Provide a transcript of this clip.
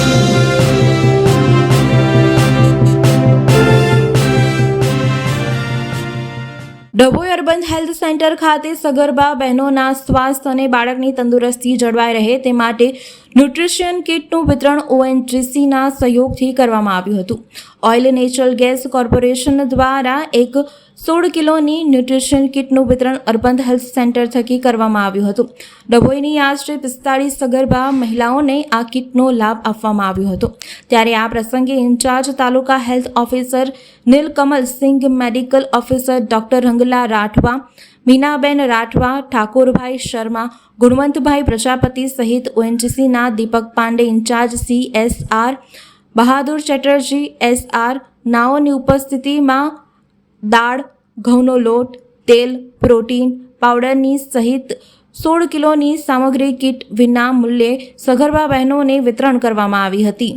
Thank you. Dabhoi urban health centre ખાતે સગર્ભા બહેનોના સ્વાસ્થ્ય અને બાળકની તંદુરસ્તી જળવાઈ રહે તે માટે ન્યુટ્રિશન કિટનું વિતરણ ઓએનજીસીના સહયોગથી કરવામાં આવ્યું હતું. ઓઇલ નેચરલ ગેસ કોર્પોરેશન દ્વારા એક સોળ કિલોની ન્યુટ્રિશન કિટનું વિતરણ અર્બન હેલ્થ સેન્ટર થકી કરવામાં આવ્યું હતું. ડભોઈની આશરે પિસ્તાળીસ સગર્ભા મહિલાઓને આ કિટનો લાભ આપવામાં આવ્યો હતો. ત્યારે આ પ્રસંગે incharge taluka health officer Neelkamal Singh, medical officer doctor Rangla Rathwa, Minaben Rathwa, Thakorbhai Sharma, Gunvantbhai Prajapati સહિત ઓએનજીસીના Deepak Pandey incharge C S R, Bahadur Chatterjee S R, નાઓની ઉપસ્થિતિમાં દાળ, ઘઉંનો લોટ, તેલ, પ્રોટીન, પાવડરની સહિત સોળ કિલોની સામગ્રી કીટ વિના મૂલ્યે સગર્ભા બહેનોને વિતરણ કરવામાં આવી હતી.